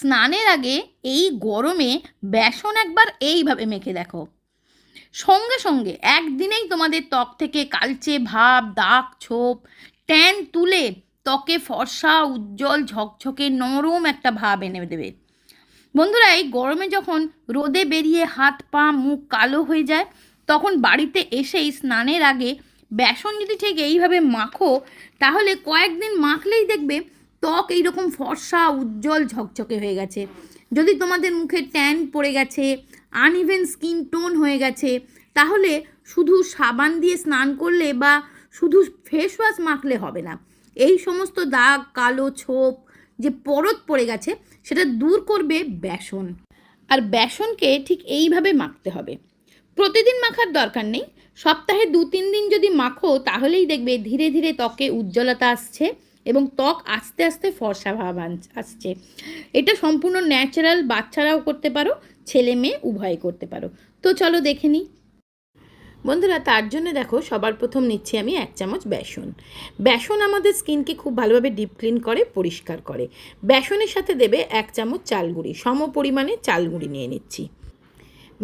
স্নানের আগে এই গরমে বেসন একবার এইভাবে মেখে দেখো। সঙ্গে সঙ্গে একদিনেই তোমাদের ত্বক থেকে কালচে ভাব, দাগ, ছোপ, ট্যান তুলে ত্বকে ফর্সা, উজ্জ্বল, ঝকঝকে, নরম একটা ভাব এনে দেবে। বন্ধুরা, এই গরমে যখন রোদে বেরিয়ে হাত, পা, মুখ কালো হয়ে যায়, তখন বাড়িতে এসেই স্নানের আগে বেসন যদি ঠিক এইভাবে মাখো, তাহলে কয়েকদিন মাখলেই দেখবে ত্বক এইরকম ফর্সা, উজ্জ্বল, ঝকঝকে হয়ে গেছে। যদি তোমাদের মুখে ট্যান পড়ে গেছে আনইভেন স্কিন টোন হয়ে গেছে, তাহলে শুধু সাবান দিয়ে স্নান করলে বা শুধু ফেস ওয়াশ মাখলে হবে না। এই সমস্ত দাগ, কালো ছোপ যে পরত পড়ে গেছে, সেটা দূর করবে বেসন। আর বেসনকে ঠিক এইভাবে মাখতে হবে। প্রতিদিন মাখার দরকার নেই। সপ্তাহে দু তিন দিন যদি মাখো, তাহলেই দেখবে ধীরে ধীরে ত্বকে উজ্জ্বলতা আসছে। এবং ত্বক আস্তে আস্তে ফর্সা ভাব আসছে। এটা সম্পূর্ণ ন্যাচারাল বাচ্চারাও করতে পারো, ছেলে মেয়ে উভয় করতে পারো। তো চলো দেখে নিই। বন্ধুরা, তার জন্য দেখো সবার প্রথম নিচ্ছি আমি এক চামচ বেসন। বেসন আমাদের স্কিনকে খুব ভালোভাবে ডিপ ক্লিন করে, পরিষ্কার করে। বেসনের সাথে দেবে এক চামচ চালগুঁড়ি সম পরিমাণে চালগুঁড়ি নিয়ে নিচ্ছি।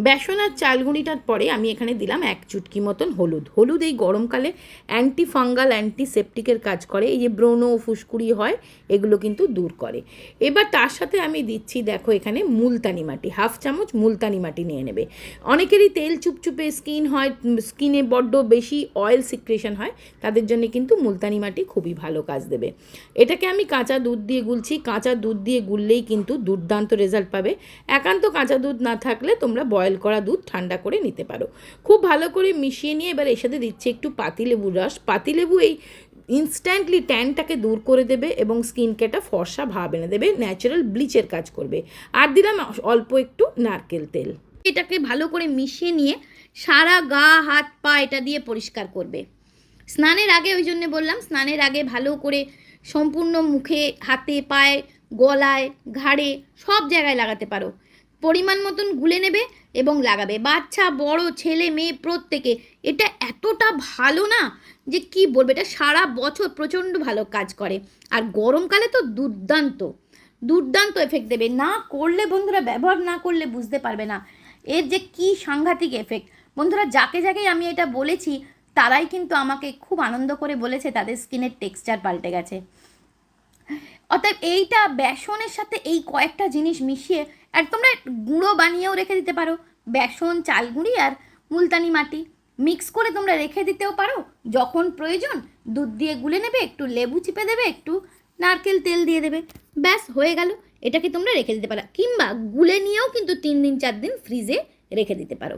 বেসন আর চালগুঁড়িটার পরে আমি এখানে দিলাম এক চুটকি মতন হলুদ। হলুদ এই গরমকালে অ্যান্টি ফাঙ্গাল অ্যান্টিসেপটিকের কাজ করে। এই যে ব্রণ ফুসকুড়ি হয়, এগুলো কিন্তু দূর করে। এবার তার সাথে আমি দিচ্ছি, দেখো এখানে মুলতানি মাটি, হাফ চামচ মুলতানি মাটি নিয়ে নেবে। অনেকেরই তেল চুপচুপে, স্কিন হয় স্কিনে বড্ড বেশি অয়েল সিক্রেশন হয়, তাদের জন্য কিন্তু মুলতানি মাটি খুবই ভালো কাজ দেবে। এটাকে আমি কাঁচা দুধ দিয়ে গুলছি। কাঁচা দুধ দিয়ে গুললেই কিন্তু দুর্দান্ত রেজাল্ট পাবে। একান্ত কাঁচা দুধ না থাকলে তোমরা বয়েল করা দুধ ঠান্ডা করে নিতে পারো। খুব ভালো করে মিশিয়ে নিয়ে এবার এর সাথে দিচ্ছে একটু পাতিলেবুর রস। পাতিলেবু এই ইনস্ট্যান্টলি ট্যানটাকে দূর করে দেবে এবং স্কিনকে একটা ফর্সা ভাব এনে দেবে ন্যাচারাল ব্লিচের কাজ করবে। আর দিলাম অল্প একটু নারকেল তেল। এটাকে ভালো করে মিশিয়ে নিয়ে সারা গা, হাত, পা এটা দিয়ে পরিষ্কার করবে। স্নানের আগে ওই জন্য বললাম, স্নানের আগে ভালো করে সম্পূর্ণ মুখে, হাতে, পায়ে, গলায়, ঘাড়ে সব জায়গায় লাগাতে পারো। পরিমাণ মতন গুলে নেবে এবং লাগাবে। বাচ্চা, বড়, ছেলে, মেয়ে প্রত্যেকে। এটা এতটা ভালো না যে কি বলবে, এটা সারা বছর প্রচণ্ড ভালো কাজ করে। আর গরমকালে তো দুর্দান্ত দুর্দান্ত এফেক্ট দেবে। না করলে বন্ধুরা, ব্যবহার না করলে বুঝতে পারবে না। এর যে কি সাংঘাতিক এফেক্ট বন্ধুরা, যাকে যাকে আমি এটা বলেছি, তারাই কিন্তু আমাকে খুব আনন্দ করে বলেছে, তাদের স্কিনের টেক্সচার পাল্টে গেছে। অতএব এইটা বেসনের সাথে এই কয়েকটা জিনিস মিশিয়ে আর তোমরা গুঁড়ো বানিয়েও রেখে দিতে পারো। বেসন চাল গুঁড়ি আর মুলতানি মাটি। মিক্স করে তোমরা রেখে দিতেও পারো। যখন প্রয়োজন, দুধ দিয়ে গুলে নেবে, একটু লেবু চিপে দেবে, একটু নারকেল তেল দিয়ে দেবে। ব্যাস, হয়ে গেল। এটাকে তোমরা রেখে দিতে পারো? কিংবা গুলে নিয়েও কিন্তু তিন দিন, চার দিন ফ্রিজে রেখে দিতে পারো।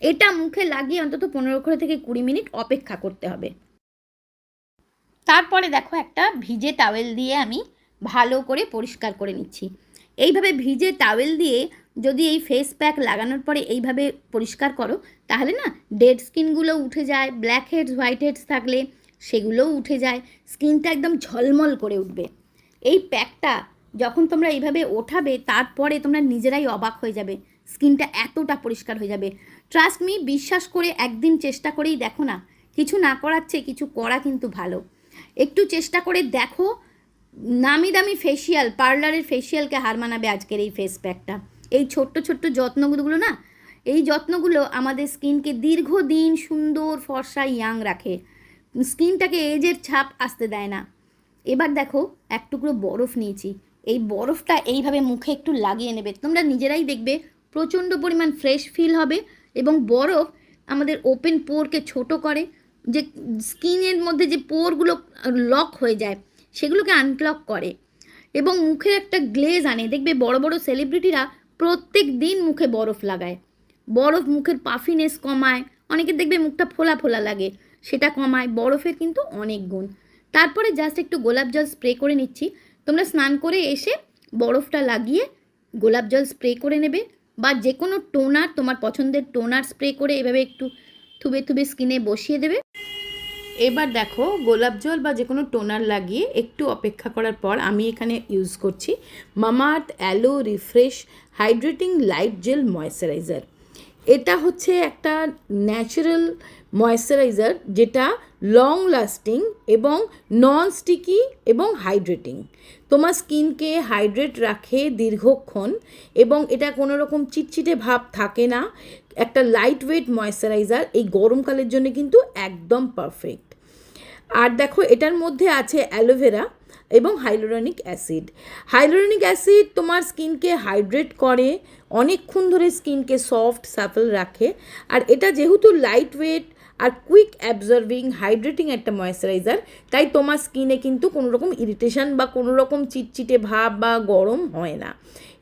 এটা মুখে লাগিয়ে অন্তত পনেরো থেকে কুড়ি মিনিট অপেক্ষা করতে হবে। তারপরে দেখো একটা ভিজে টাওয়েল দিয়ে আমি ভালো করে পরিষ্কার করে নিচ্ছি। এইভাবে ভিজে টাওয়েল দিয়ে যদি এই ফেস প্যাক লাগানোর পরে এইভাবে পরিষ্কার করো, তাহলে না ডেড স্কিনগুলো উঠে যায় ব্ল্যাক হেডস হোয়াইট হেডস থাকলে সেগুলোও উঠে যায় স্কিনটা একদম ঝলমল করে উঠবে। এই প্যাকটা যখন তোমরা এইভাবে ওঠাবে, তারপরে তোমরা নিজেরাই অবাক হয়ে যাবে স্কিনটা এতটা পরিষ্কার হয়ে যাবে। ট্রাস্ট মি বিশ্বাস করে একদিন চেষ্টা করেই দেখো না, কিছু না করাচ্ছে কিছু করা কিন্তু ভালো। একটু চেষ্টা করে দেখো নামি দামি ফেসিয়াল পার্লারের ফেসিয়ালকে হার মানাবে আজকের এই ফেস প্যাকটা এই ছোট্ট ছোট্ট যত্নগুলো না, এই যত্নগুলো আমাদের স্কিনকে দীর্ঘদিন সুন্দর, ফর্সা ইয়াং রাখে। স্কিনটাকে এজের ছাপ আসতে দেয় না। এবার দেখো, এক টুকরো বরফ নিয়েছি। এই বরফটা এইভাবে মুখে একটু লাগিয়ে নেবে। তোমরা নিজেরাই দেখবে, প্রচণ্ড পরিমাণ ফ্রেশ ফিল হবে এবং বরফ আমাদের ওপেন পোরকে ছোট করে, যে স্কিনের মধ্যে যে পোরগুলো লক হয়ে যায় সেগুলোকে আনলক করে এবং মুখের একটা গ্লেজ আনে। দেখবে বড় বড় সেলিব্রিটিরা প্রত্যেক দিন মুখে বরফ লাগায়। বরফ মুখের পাফিনেস কমায় অনেকে দেখবে মুখটা ফোলা ফোলা লাগে, সেটা কমায় বরফের কিন্তু অনেক গুণ। তারপরে জাস্ট একটু গোলাপ জল স্প্রে করে নিচ্ছি। তোমরা স্নান করে এসে বরফটা লাগিয়ে গোলাপ জল স্প্রে করে নেবে বা যে কোনো টোনার তোমার পছন্দের টোনার স্প্রে করে এভাবে একটু থুবে থুবে স্কিনে বসিয়ে দেবে। এবার দেখো গোলাপ জল বা যে কোনো টোনার লাগিয়ে একটু অপেক্ষা করার পর আমি এখানে ইউজ করছি Mamaearth aloe refresh hydrating light gel moisturiser. এটা হচ্ছে একটা ন্যাচারাল ময়েশ্চারাইজার যেটা লং লাস্টিং এবং নন স্টিকি এবং হাইড্রেটিং তোমার স্কিনকে হাইড্রেট রাখে দীর্ঘক্ষণ এবং এটা কোনো রকম চিটচিটে ভাব থাকে না। একটা লাইট ওয়েট ময়শ্চারাইজার এই গরমকালের জন্য কিন্তু একদম পারফেক্ট আর দেখো, এটার মধ্যে আছে অ্যালোভেরা এবং হাইলোরনিক অ্যাসিড হাইলোরনিক অ্যাসিড তোমার স্কিনকে হাইড্রেট করে, অনেকক্ষণ ধরে স্কিনকে সফট সাফল রাখে। আর এটা যেহেতু লাইট ওয়েট আর কুইক অ্যাবজর্ভিং হাইড্রেটিং একটা ময়েশ্চারাইজার তাই তোমার স্কিনে কিন্তু কোনো রকম ইরিটেশন বা কোনো রকম চিটচিটে ভাব বা গরম হয় না।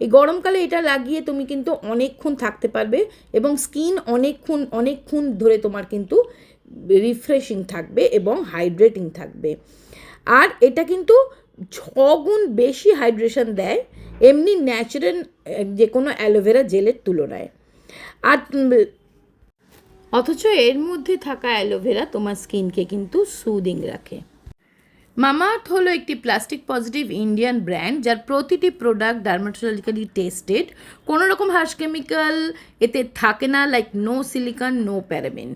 এই গরমকালে এটা লাগিয়ে তুমি কিন্তু অনেকক্ষণ থাকতে পারবে এবং স্কিন অনেকক্ষণ অনেকক্ষণ ধরে তোমার কিন্তু রিফ্রেশিং থাকবে এবং হাইড্রেটিং থাকবে। আর এটা কিন্তু ছগুণ বেশি হাইড্রেশন দেয় এমনি ন্যাচারাল যে কোনো অ্যালোভেরা জেলের তুলনায়। আর অথচ এর মধ্যে থাকা অ্যালোভেরা তোমার স্কিনকে কিন্তু সুদিং রাখে। মামাআর্থ হলো একটি প্লাস্টিক পজিটিভ ইন্ডিয়ান ব্র্যান্ড, যার প্রতিটি প্রোডাক্ট ডার্মাটোলজিক্যালি টেস্টেড। কোনো রকম হার্শ কেমিক্যাল এতে থাকে না like no silicone no paraben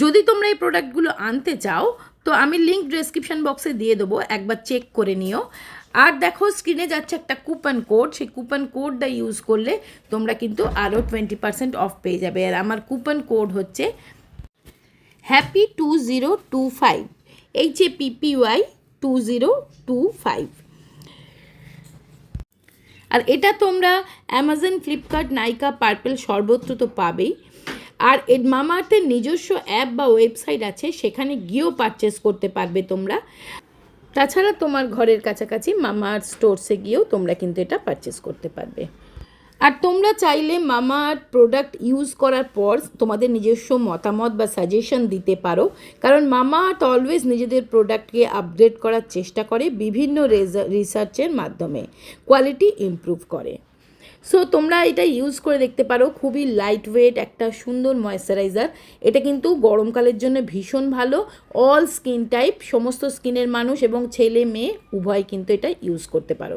যদি তোমরা এই প্রোডাক্টগুলো আনতে চাও, তো আমি লিঙ্ক ডেসক্রিপশন বক্সে দিয়ে দেবো, একবার চেক করে নিও। আর দেখো স্ক্রিনে যাচ্ছে একটা কুপন কোড সেই কুপন কোডটা ইউজ করলে তোমরা কিন্তু আরও টোয়েন্টি পার্সেন্ট অফ পেয়ে যাবে। আর আমার কুপন কোড হচ্ছে happy two zero two five H A PPY two zero two five আর এটা তোমরা অ্যামাজন ফ্লিপকার্ট নাইকা পার্পেল সর্বত্র তো পাবেই। আর এর মামাআর্থের নিজস্ব অ্যাপ বা ওয়েবসাইট আছে, সেখানে গিয়েও পারচেস করতে পারবে তোমরা। তাছাড়া তোমার ঘরের কাছাকাছি মামার স্টোরসে গিয়েও তোমরা কিন্তু এটা পারচেস করতে পারবে। আর তোমরা চাইলে মামার প্রোডাক্ট ইউজ করার পর তোমাদের নিজস্ব মতামত বা সাজেশন দিতে পারো। কারণ মামা আর্ট অলওয়েজ নিজেদের প্রোডাক্টকে আপডেট করার চেষ্টা করে বিভিন্ন রিসার্চের মাধ্যমে। কোয়ালিটি ইম্প্রুভ করে। সো তোমরা এটা ইউজ করে দেখতে পারো, খুবই লাইট ওয়েট একটা সুন্দর ময়েশ্চারাইজার এটা কিন্তু গরমকালের জন্য ভীষণ ভালো। অল স্কিন টাইপ সমস্ত স্কিনের মানুষ এবং ছেলে, মেয়ে, উভয় কিন্তু এটা ইউজ করতে পারো।